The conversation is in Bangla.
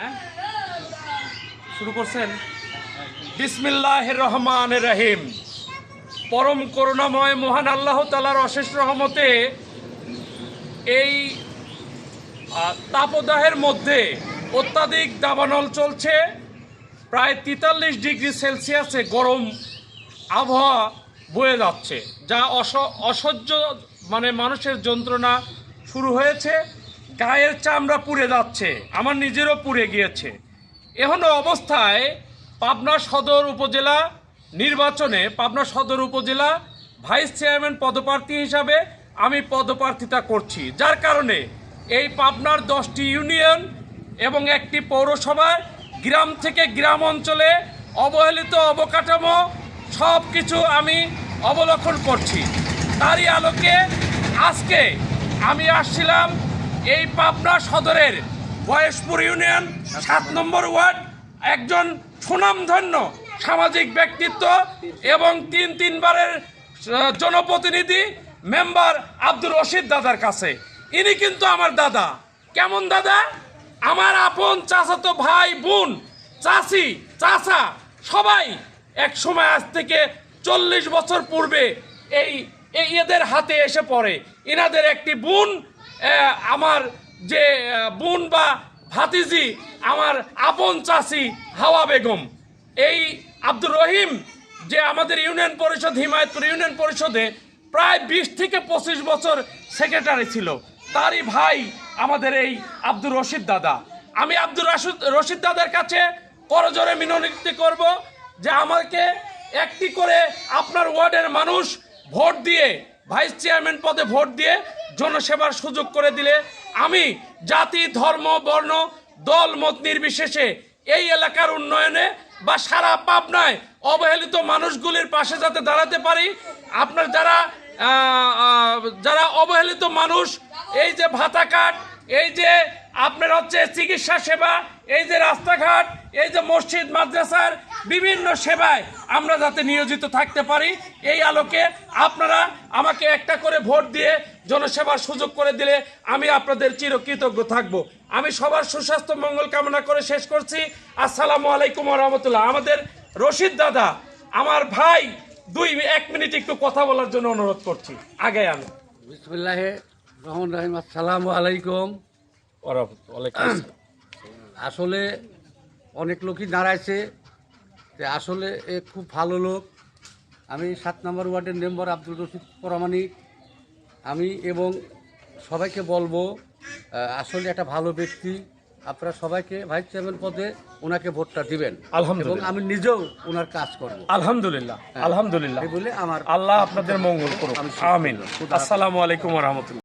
হ্যাঁ? শুরু করছেন? বিসমিল্লাহ রহমান রহিম। পরম করুণাময়, মহান আল্লাহ তালার অশেষ রহমতে এই তাপদাহের মধ্যে অত্যাধিক দাবানল চলছে। প্রায় তেতাল্লিশ ডিগ্রি সেলসিয়াসে গরম আবহাওয়া বয়ে যাচ্ছে, যা অস, অসহ্য মানে মানুষের যন্ত্রণা শুরু হয়েছে। গায়ের চামড়া পুড়ে যাচ্ছে, আমার নিজেরও পুড়ে গিয়েছে। এখনও অবস্থায় পাবনা সদর উপজেলা নির্বাচনে, পাবনা সদর উপজেলা ভাইস চেয়ারম্যান পদপ্রার্থী হিসাবে আমি পদপ্রার্থিতা করছি। যার কারণে এই পাবনার দশটি ইউনিয়ন এবং একটি পৌরসভায় গ্রাম থেকে গ্রাম অঞ্চলে অবহেলিত অবকাঠামো সব কিছু আমি অবলোকন করছি। তারই আলোকে আজকে আমি আসছিলাম এই পাবনা সদরের বয়সপুর ইউনিয়ন, সাত নম্বর ওয়ার্ড, একজন সুনামধন্য সামাজিক ব্যক্তিত্ব এবং তিন তিনবারের জনপ্রতিনিধি, মেম্বার আব্দুর রশিদ দাদার কাছে। ইনি কিন্তু আমার দাদা। কেমন দাদা? আমার আপন চাচাতো ভাই, বোন, চাচি, চাচা, সবাই এক সময় আজ থেকে চল্লিশ বছর পূর্বে এই এদের হাতে এসে পড়ে। এনাদের একটি বোন আমার যে বোন বা ভাতিজি, আমার আপন চাচি হাওয়া বেগম। এই আব্দুর রহিম, যে আমাদের ইউনিয়ন পরিষদ, হিমায়তপুর ইউনিয়ন পরিষদে প্রায় বিশ থেকে পঁচিশ বছর সেক্রেটারি ছিল। তারই ভাই আমাদের এই আব্দুর রশিদ দাদা। আমি আব্দুর রাশিদ রশিদ দাদার কাছে করজোরে মিনতি করব যে আমাকে একটি করে আপনার ওয়ার্ডের মানুষ ভোট দিয়ে, ভাইস চেয়ারম্যান পদে ভোট দিয়ে জনসেবার সুযোগ করে দিলে আমি জাতি, ধর্ম, বর্ণ, দল, মত নির্বিশেষে এই এলাকার উন্নয়নে বা সারা পাবনায় অবহেলিত মানুষগুলির পাশে যাতে দাঁড়াতে পারি। আপনার যারা যারা অবহেলিত মানুষ, এই যে ভাতা কার্ড এই যে আপনার হচ্ছে চিকিৎসা সেবা, এই যে রাস্তাঘাট, এই যে মসজিদ, মাদ্রাসার বিভিন্ন সেবায় আমরা যাতে নিয়োজিত থাকতে পারি। এই আলোকে আপনারা আমাকে একটা করে ভোট দিয়ে জনসেবার সুযোগ করে দিলে আমি আপনাদের চিরকৃতজ্ঞ থাকব। আমি সবার সুস্বাস্থ্য মঙ্গল কামনা করে শেষ করছি। আসসালামু আলাইকুম রহমতুল্লাহ। আমাদের রশিদ দাদা আমার ভাই দুই এক মিনিট একটু কথা বলার জন্য অনুরোধ করছি। আগে আমি বিসমুল্লাহ রহমান রহিম। আসসালামু আলাইকুম। আসলে অনেক লোকই দাঁড়াইছে। যে আসলে এ খুব ভালো লোক। আমি সাত নম্বর ওয়ার্ডের মেম্বার আব্দুল রশিদ পরামানিক আমি এবং সবাইকে বলব আসলে একটা ভালো ব্যক্তি। আপনারা সবাইকে ভাইস চেয়ারম্যান পদে ওনাকে ভোটটা দিবেন। এবং আলহামদুলিল্লাহ আমি নিজেও ওনার কাজ করব। আলহামদুলিল্লাহ আলহামদুলিল্লাহ। বলে আমার আল্লাহ আপনাদের মঙ্গল করুন আমি আমিন। আসসালামু আলাইকুম রহমতুল্লাহ।